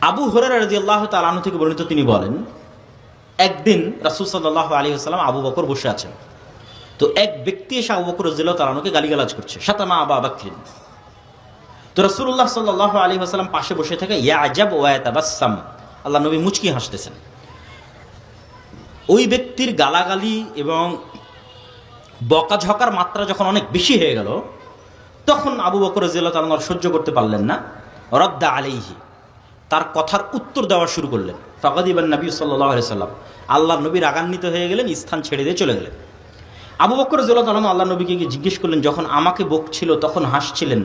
আবু হরার রাজি আল্লাহ তালানু থেকে বর্ণিত তিনি বলেন, একদিন রাসুল সাল্লাহ আলী আসসালাম আবু বকর বসে আছেন। তো এক ব্যক্তি এসে আবু বকর রাজিল্লাহ তালানুকে গালিগালাজ করছে। সাতামা আবা বাকরিন তো রসুল্লাহ সাল্লাহ আলী আসসালাম পাশে বসে থেকে ইয়া আজাব ওয়াতাবাসাম আল্লাহ নবী মুচকি হাসতেছেন। ওই ব্যক্তির গালাগালি এবং বকাঝকার মাত্রা যখন অনেক বেশি হয়ে গেল, তখন আবু বকর রাজিয়াল্লাহ তাআলা সহ্য করতে পারলেন না। রদ্দা আলাইহি। তার কথার উত্তর দেওয়া শুরু করলেন। ফকাদিবান নবী সাল্লাহ সাল্লাম। আল্লাহ নবী রাগান্বিত হয়ে গেলেন, স্থান ছেড়ে দিয়ে চলে গেলেন। আবু বকর তাআলা আল্লাহ নবীকে জিজ্ঞেস করলেন, যখন আমাকে বকছিল তখন হাসছিলেন?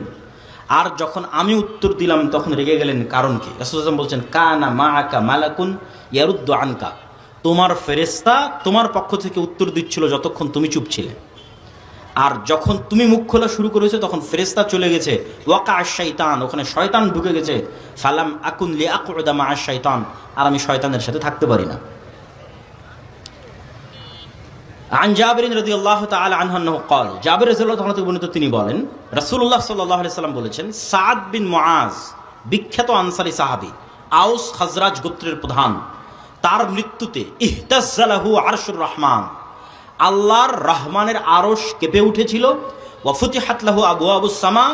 আর যখন আমি উত্তর দিলাম তখন রেগে গেলেন কারণ কি? রাসূল বলছেন, কানা মা আকা মালাকুন ইয়ারুদ্দ আনকা। তোমার ফেরেস্তা তোমার পক্ষ থেকে উত্তর দিচ্ছিল যতক্ষণ তুমি চুপ ছিলে। আর যখন তুমি মুখ খোলা শুরু করেছ, তখন ফেরেস্তা চলে গেছে। ওয়াকা শৈতান ওখানে শয়তান ঢুকে গেছে। ফালাম আকুন লি আকুদা মা শৈতান আর আমি শয়তানের সাথে থাকতে পারি না। আন জাবিরিন রদি আল্লাহ তাল আনহান্নাহ কল জাবির তাআলা থেকে বর্ণিত তিনি বলেন, রাসূলুল্লাহ সাল্লাল্লাহু আলাইহি সাল্লাম বলেছেন সাদ বিন মুআজ, বিখ্যাত আনসারী সাহাবী, আউস খাজরাজ গোত্রের প্রধান, তার মৃত্যুতে ইহতাজ্জালাহু আরশুর রহমান আল্লাহর রহমানের আরশ কেঁপে উঠেছিল ওয়াফুতিহাত লাহু আবু আবু সামা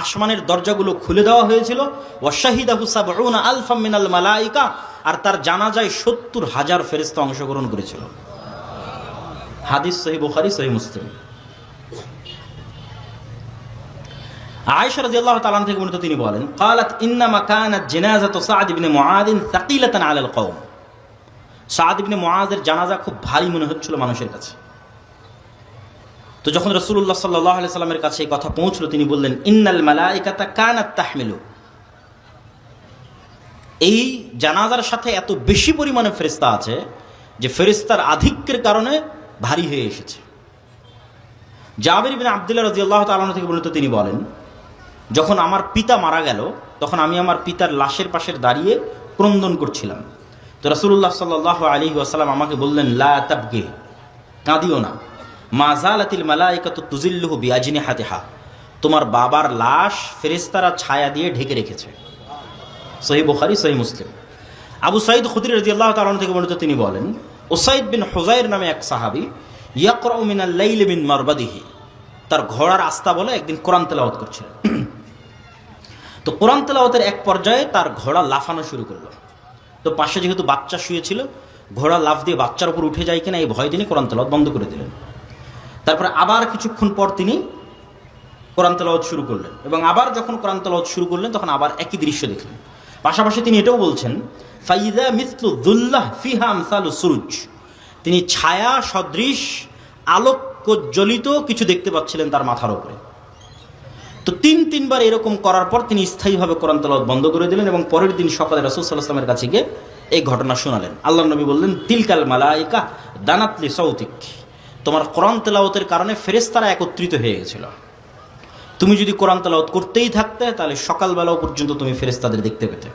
আসমানের দরজাগুলো খুলে দেওয়া হয়েছিল ওয়াশাহিদাহু সাবউনা আলফাম মিনাল মালাইকা আর তার জানাজায় সত্তর হাজার ফেরেশতা অংশগ্রহণ করেছিল হাদিস সহি বুখারি সহি মুসলিম আয়েশা রাদিয়াল্লাহু তাআলা থেকে বর্ণিত তিনি বলেন قالت انما كانت جنازه سعد بن معاذ ثقيله على القوم সাদ ইবনে মুআজের জানাজা খুব ভারী মনে হচ্ছিল মানুষের কাছে তো যখন রাসূলুল্লাহ সাল্লাল্লাহু আলাইহি সাল্লামের কাছে এই কথা পৌঁছলো, তিনি বললেন, ইন্নাল মালাইকাতা কানাত তাহমিলু। এই জানাজার সাথে এত বেশি পরিমাণে ফেরেশতা আছে যে ফেরেশতার আধিক্যের কারণে ভারী হয়ে এসেছে। জাবির বিন আবদুল্লাহ রাজি আল্লাহ তালন থেকে বর্ণিত তিনি বলেন, যখন আমার পিতা মারা গেল, তখন আমি আমার পিতার লাশের পাশে দাঁড়িয়ে ক্রন্দন করছিলাম। তো রাসূলুল্লাহ সাল্লাল্লাহু আলাইহি ওয়াসাল্লাম আমাকে বললেন, লা তাবগে, কাঁদিও না। মাজালাতিল মালাইকাতু তুজিল্লুহু বিআজনিহাতিহা। তোমার বাবার লাশ ফেরেশতারা ছায়া দিয়ে ঢেকে রেখেছে। সহি বুখারী, সহি মুসলিম। আবু সাইদ খুদরি রাদিয়াল্লাহু তাআলা থেকে বর্ণিত তিনি বলেন ওসাইদ বিন হুজাইর নামে এক সাহাবী, ইয়াকরাউ মিনাল লাইলি মিন মারবাদিহি। তার ঘোড়ার আস্তা বলে একদিন কোরআন তেলাওয়াত করছিলেন তো কোরআন তেলাওয়াতের এক পর্যায়ে তার ঘোড়া লাফানো শুরু করল। তো পাশে যেহেতু বাচ্চা শুয়েছিল, ঘোড়া লাফ দিয়ে বাচ্চার উপর উঠে যায় কিনা এই ভয় তিনি কোরআন তেলাওয়াত বন্ধ করে দিলেন। তারপরে আবার কিছুক্ষণ পর তিনি কোরআন তেলাওয়াত শুরু করলেন এবং আবার যখন কোরআন তেলাওয়াত শুরু করলেন, তখন আবার একই দৃশ্য দেখলেন। পাশাপাশি তিনি এটাও বলছেন, ফাইদা মিসলু দুল্লাহ ফিহা আমসালু সুরুজ। তিনি ছায়া, সদৃশ, আলোকজ্বলিত কিছু দেখতে পাচ্ছিলেন তার মাথার উপরে। তো তিন, তিনবার এরকম করার পর তিনি স্থায়ীভাবে কোরআন তেলাওয়াত বন্ধ করে দিলেন এবং পরের দিন সকালে রাসুল সাল্লাহামের কাছে গিয়ে এই ঘটনা শোনালেন। আল্লাহ নবী বললেন, তিলকাল মালাইকা দানাতলি সৌতিক তোমার কোরআন তেলাওতের কারণে ফেরেস্তারা একত্রিত হয়ে গেছিল। তুমি যদি কোরআন তেলাওত করতেই থাকতে, তাহলে সকালবেলাও পর্যন্ত তুমি ফেরেস্তাদের দেখতে পেতে।